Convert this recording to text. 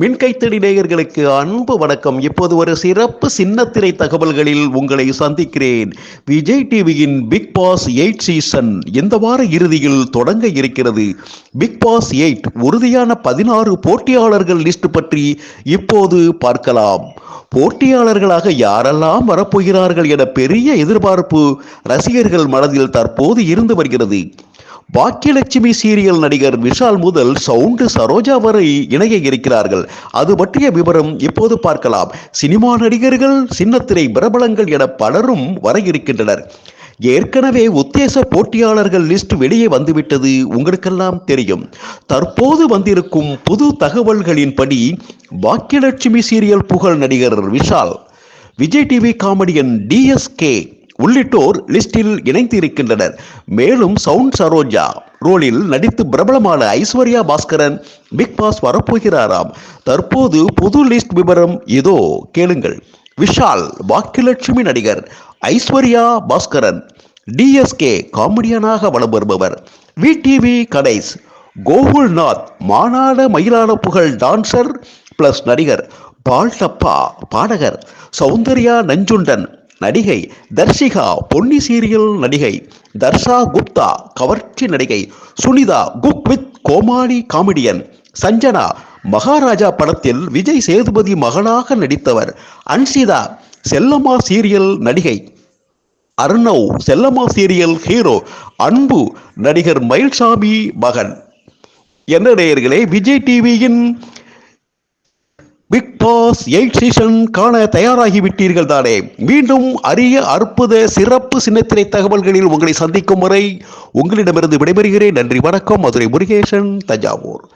மின்கைத்தடி நேயர்களுக்கு அன்பு வணக்கம். இப்போது ஒரு சிறப்பு சின்னத்திரை தகவல்களில் உங்களை சந்திக்கிறேன். விஜய் டிவியின் பிக் பாஸ் எயிட் சீசன் இந்த வார இறுதியில் தொடங்க இருக்கிறது. பிக் பாஸ் எயிட் உறுதியான பதினாறு போட்டியாளர்கள் லிஸ்ட் பற்றி இப்போது பார்க்கலாம். போட்டியாளர்களாக யாரெல்லாம் வரப்போகிறார்கள் என பெரிய எதிர்பார்ப்பு ரசிகர்கள் மனதில் தற்போது இருந்து வருகிறது. பாக்கியலட்சுமி சீரியல் நடிகர் விஷால் முதல் சவுண்டு சரோஜா வரை இணைய இருக்கிறார்கள். அது பற்றிய விவரம் இப்போது பார்க்கலாம். சினிமா நடிகர்கள் சின்னத்திரை பிரபலங்கள் என பலரும் வர இருக்கின்றனர். ஏற்கனவே உத்தேச போட்டியாளர்கள் லிஸ்ட் வெளியே வந்துவிட்டது உங்களுக்கெல்லாம் தெரியும். தற்போது வந்திருக்கும் புது தகவல்களின்படி பாக்கியலட்சுமி சீரியல் புகழ் நடிகர் Vishal. Vijay TV comedian TSK உள்ளிட்டோர் லிஸ்டில் இணைந்திருக்கின்றனர். மேலும் சவுண்ட் சரோஜா ரோலில் நடித்து பிரபலமான ஐஸ்வர்யா பாஸ்கரன் பிக் பாஸ் வரப்போகிறாராம். தற்போது புது லிஸ்ட் விவரம் இதோ கேளுங்கள். விஷால் பாக்கியலட்சுமி நடிகர் ஐஸ்வர்யா பாஸ்கரன் டிஎஸ்கே காமெடியனாக வலம் வருபவர். விடிவி கணேஷ் கோகுல்நாத் மானாட மயிலான புகழ் டான்சர் பிளஸ் நடிகர் பால்டப்பா பாடகர் சௌந்தர்யா நஞ்சுண்டன் நடிகை தர்ஷிகா பொன்னி சீரியல் நடிகை தர்ஷா குப்தா கவர்ச்சி நடிகை Sunitha cook with Komali comedian Sanjana Maharaja படத்தில் விஜய் சேதுபதி மகனாக நடித்தவர் அன்சிதா செல்லம்மா சீரியல் நடிகை அர்ணவ் செல்லம்மா சீரியல் ஹீரோ அன்பு நடிகர் மயில்சாமி மகன். என்ன நேயர்களே விஜய் டிவியின் பிக் பாஸ் எயிட் சீசன் காண தயாராகி விட்டீர்கள் தானே. மீண்டும் அரிய அற்புத சிறப்பு சின்னத்திரை தகவல்களில் உங்களை சந்திக்கும் வரை உங்களிடமிருந்து விடைபெறுகிறேன். நன்றி வணக்கம். மதுரை முருகேசன் தஞ்சாவூர்.